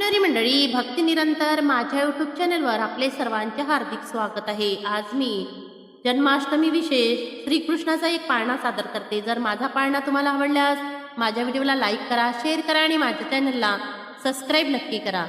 वैष्णवी मंडळी भक्ती निरंतर माझ्या यूट्यूब चॅनलवर आपले सर्वांचे हार्दिक स्वागत आहे. आज मी जन्माष्टमी विशेष श्रीकृष्णाचा एक पाळणा सादर करते. जर माझा पाळणा तुम्हाला आवडल्यास माझ्या व्हिडिओला लाईक करा शेअर करा आणि माझ्या चॅनलला सबस्क्राईब नक्की करा.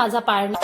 माझा पाळणा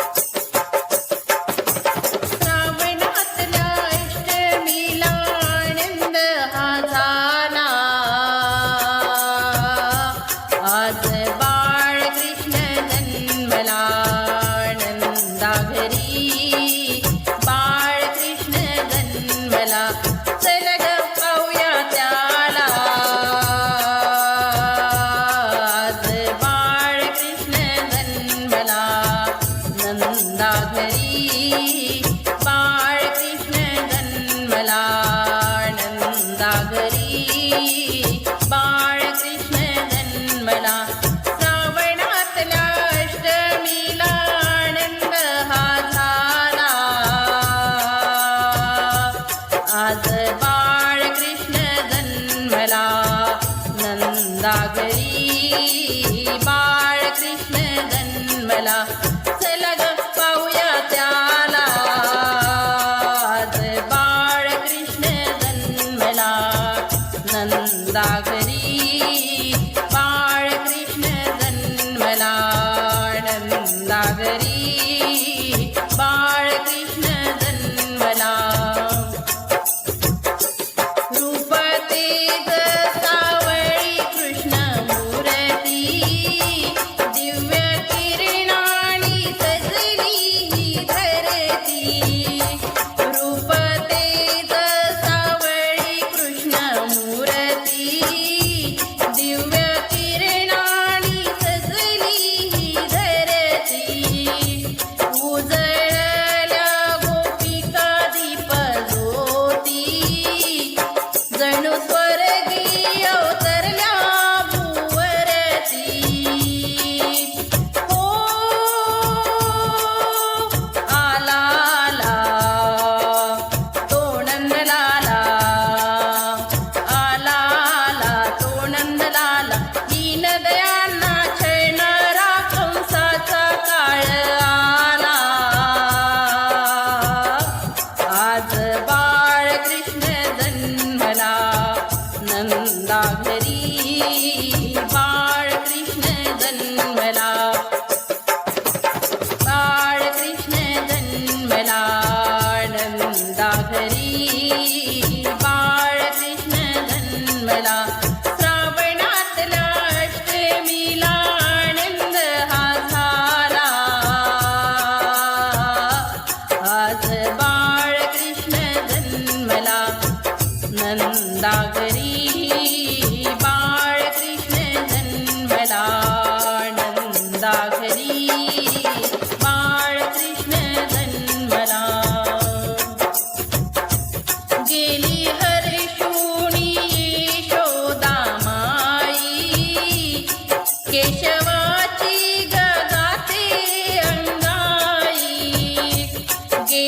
一一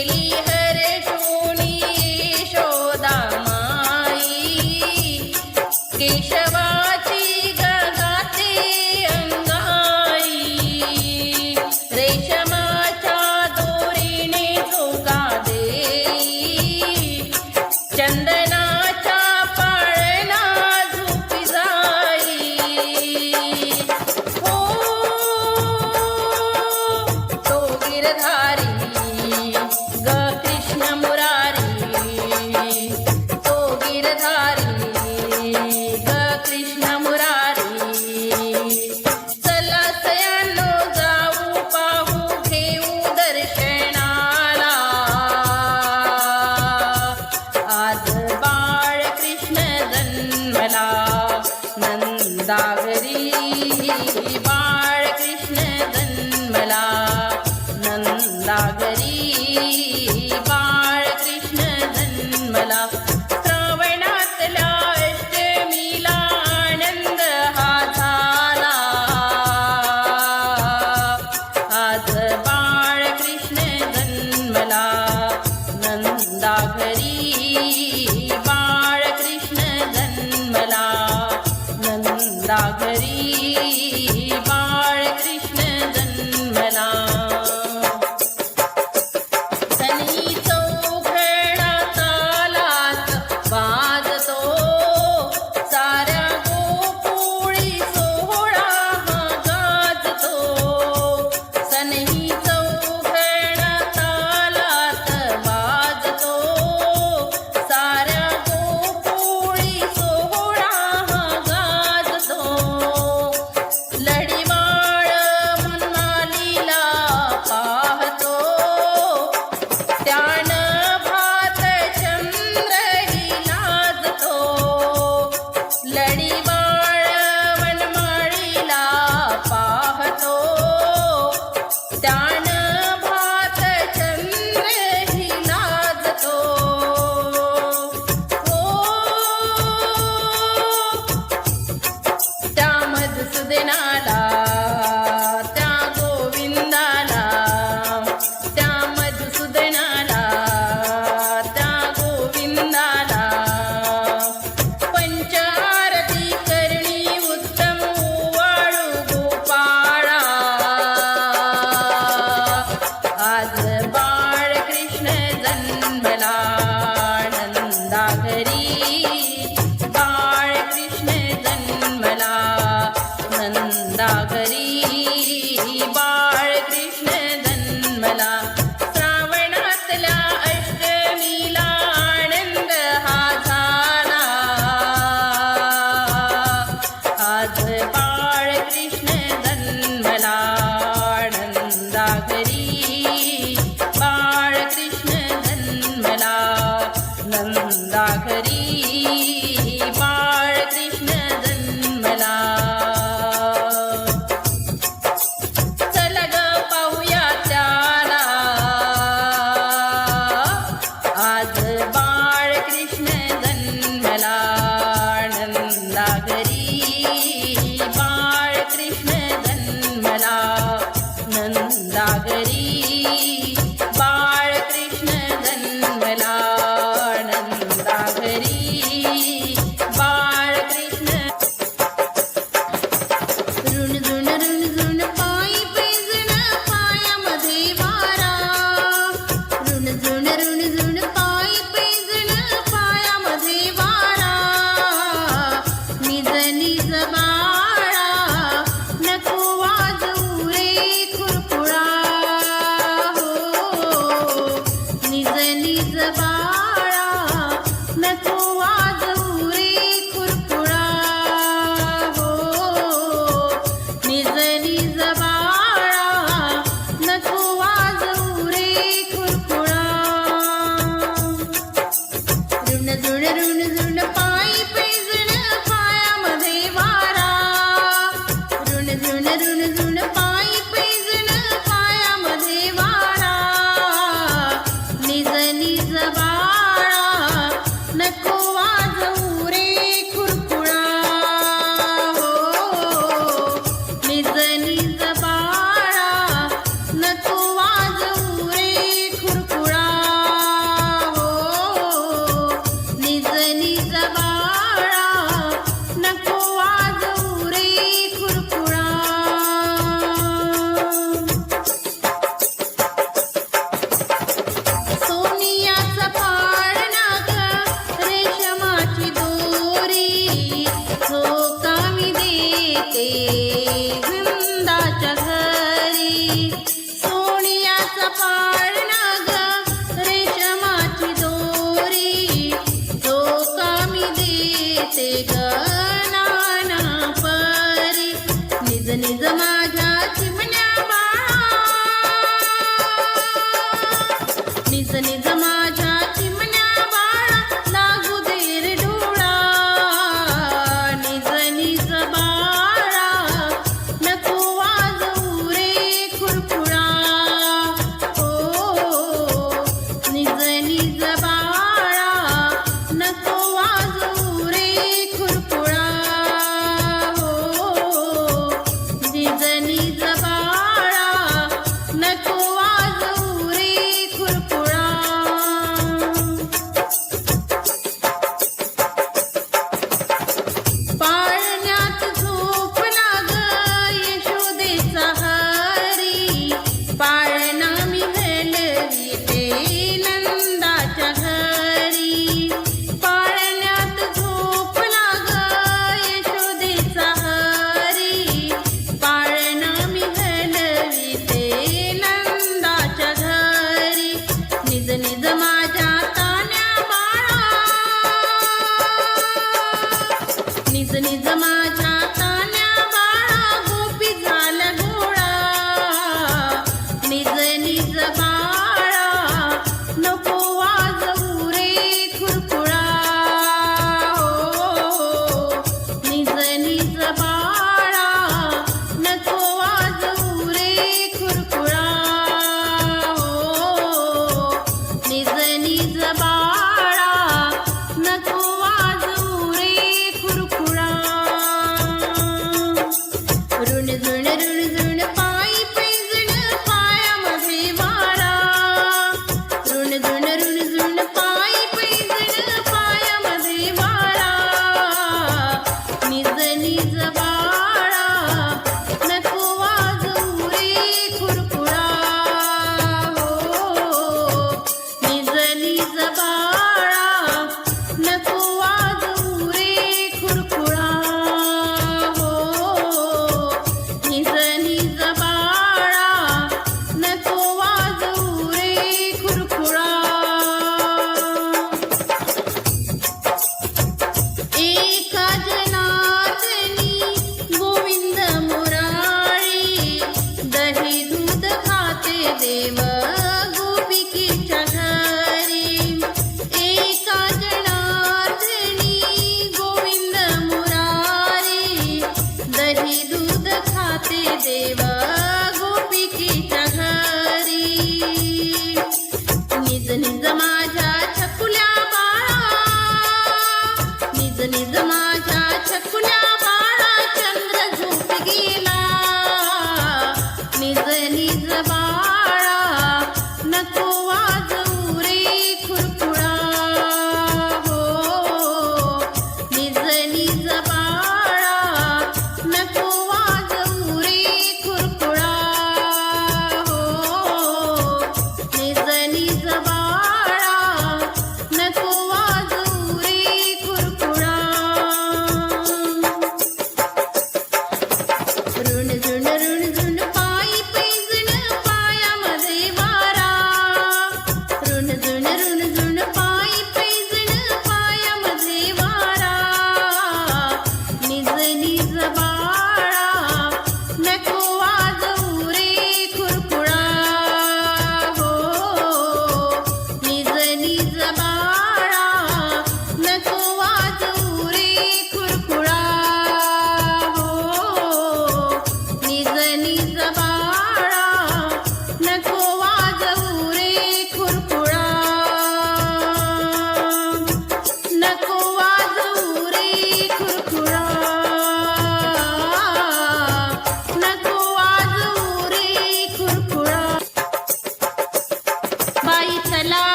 गेली हर्षुणी घरी बाळ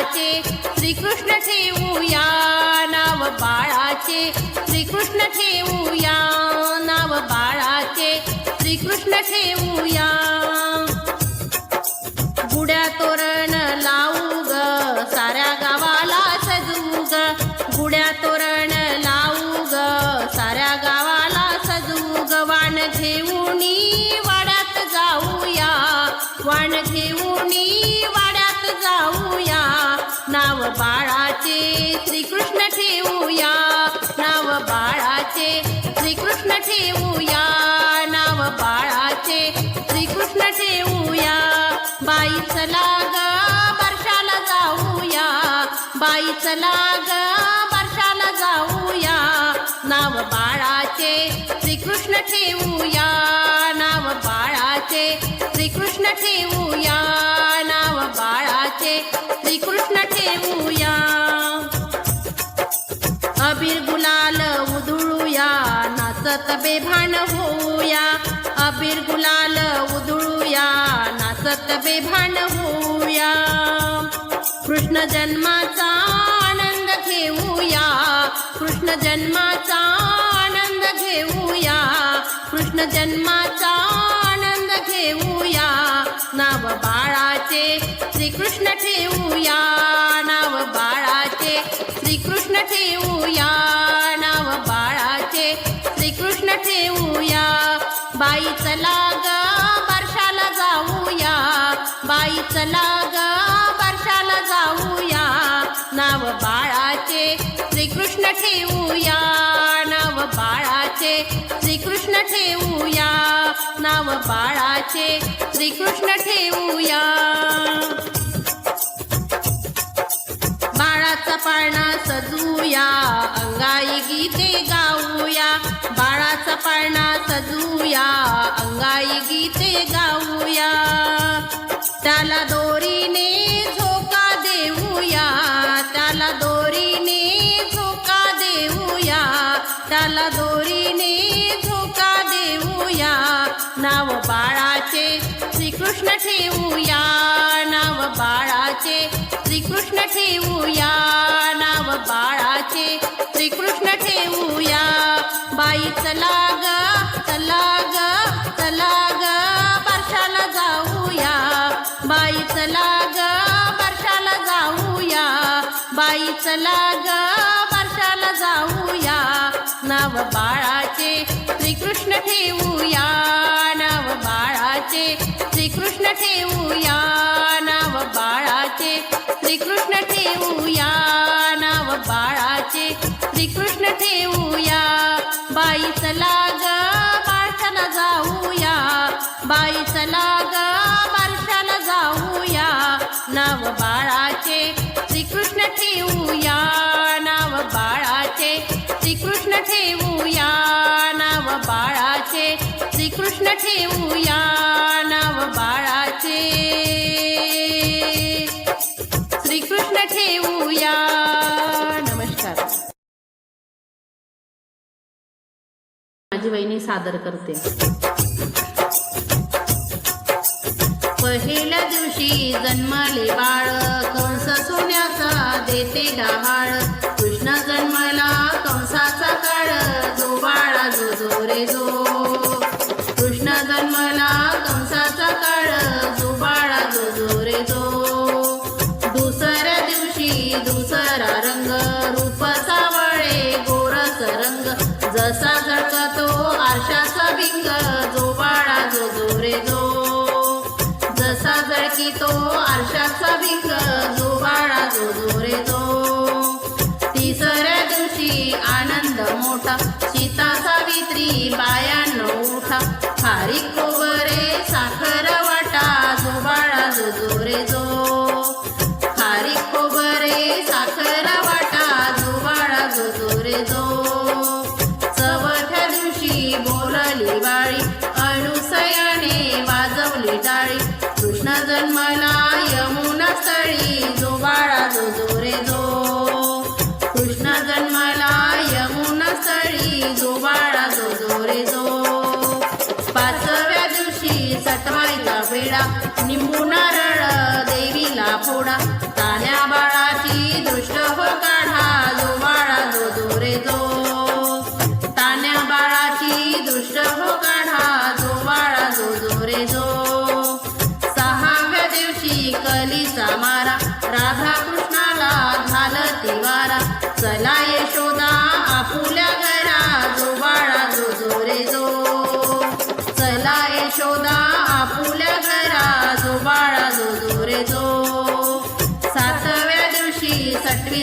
बाळाचे. श्रीकृष्ण ठेवूया नाव बाळाचे. श्रीकृष्ण ठेवूया नाव बाळाचे. श्रीकृष्ण ठेवूया. गुड्या तोरण बाळाचे. श्रीकृष्ण ठेवूया नाव बाळाचे. श्रीकृष्ण ठेवूया. बाई चला ग वर्षाला जाऊया. बाई चला ग वर्षाला जाऊया. नाव बाळाचे. श्रीकृष्ण ठेवूया नाव बाळाचे. श्रीकृष्ण ठेवूया नाव बाळाचे. श्रीकृष्ण बेभान होऊया. अबीर गुलाल उधळूया. नाचत बेभान होऊया. कृष्ण जन्माचा आनंद घेऊया. कृष्ण जन्माचा आनंद घेऊया. कृष्ण जन्माचा आनंद घेऊया. नाव बाळाचे श्रीकृष्ण ठेवूया नाव बाळाचे श्रीकृष्ण ठेवूया चला ग वर्षाला जाऊया. नाव बाळाचे श्रीकृष्ण ठेवूया. नाव बाळाचे श्रीकृष्ण ठेवूया. नाव बाळाचे श्रीकृष्ण ठेवूया. पाळणा सजूया अंगाई गीते गाऊया. बाळाचा पाळणा सजूया अंगाई गीते गाऊया. त्याला दोरीने झोका देऊया त्याला दोरीने झोका देऊया. त्याला दोरीने झोका देऊया. नाव बाळाचे श्रीकृष्ण ठेवूया नाव बाळाचे श्रीकृष्ण ठेवूया चला ग वर्षाला जाऊया. नाव बाळाचे श्रीकृष्ण ठेवूया. नाव बाळाचे श्रीकृष्ण ठेवूया. नाव बाळाचे श्रीकृष्ण ठेवूया. नाव बाळाचे श्रीकृष्ण ठेवूया. बाई चला ग माझी वहिनी सादर करते. पहिल्या दिवशी जन्मले बाळ कंस सोन्याचा देते डहाळ. कृष्ण जन्मला मोठा सीता सावित्री बायान उठा. खारी कोवर निंबू नारळ देवीला फोडा.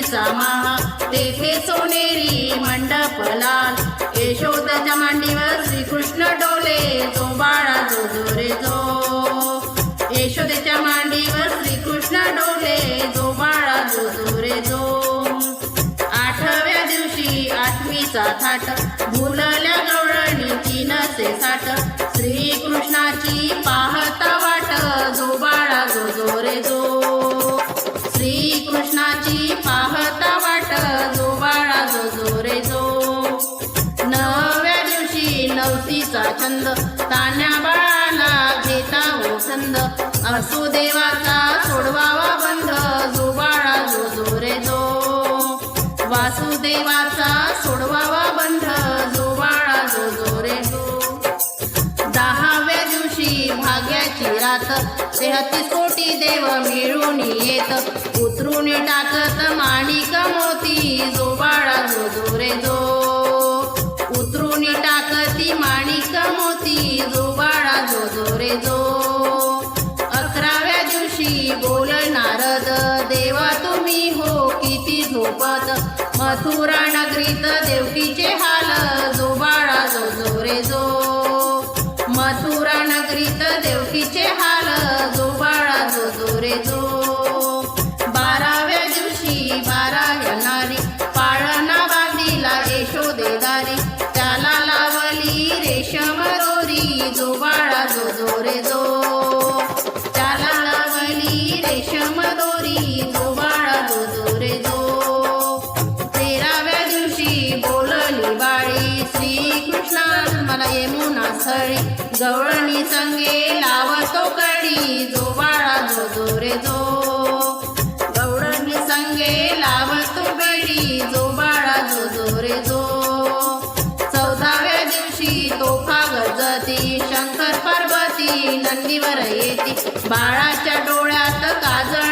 सटवीचा तेथे सोनेरी मंडप लाल यशोदाच्या मांडीवर श्रीकृष्ण डोले जो बाळा जो जो रे जो। यशोदेच्या मांडीवर श्रीकृष्ण डोले जो बाळा जो जो रे जो। आठव्या दिवशी आठवीचा थाट भुलल्या गवळणीची नसे साठ। तान्या बाळाला घेता ओसंद छंद. असो देवाचा सोडवावा बंध जो बाळा जो जो रे जो. वासुदेवाचा सोडवावा बंध जो बाळा जो जो रे जो. दहाव्या दिवशी भाग्याची रात. तेहतीस कोटी देव मिळून येत. उतरून टाकत माणिक मोती. जो बाळा जो जो रे जो. मोती माणिक मोती जो बाळा जो जो रे जो. अकराव्या दिवशी बोल नारद देवा तुम्ही हो किती झोपत. मथुरा नगरीत देवकीचे हाल जो बाळा जो जो रे जो. स्थळी गवळणी संगे लावतो कडी जो बाळा जो जो रे जो गवळणी संगे लावतो कडी जो बाळा जो. जो रे जो. चौदाव्या दिवशी तोफा गजती शंकर पार्वती नंदीवर येते. बाळाच्या डोळ्यात काजळ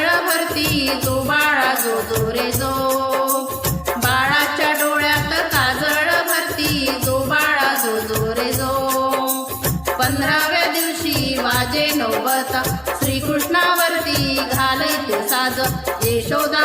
तो बाळा जो जो रे जो. बाळाच्या डोळ्यात काजळ भरती. जो बाळा जो जो रे जो. पंधराव्या दिवशी वाजे नवबत श्रीकृष्णावरती घालैते साज. यशोदा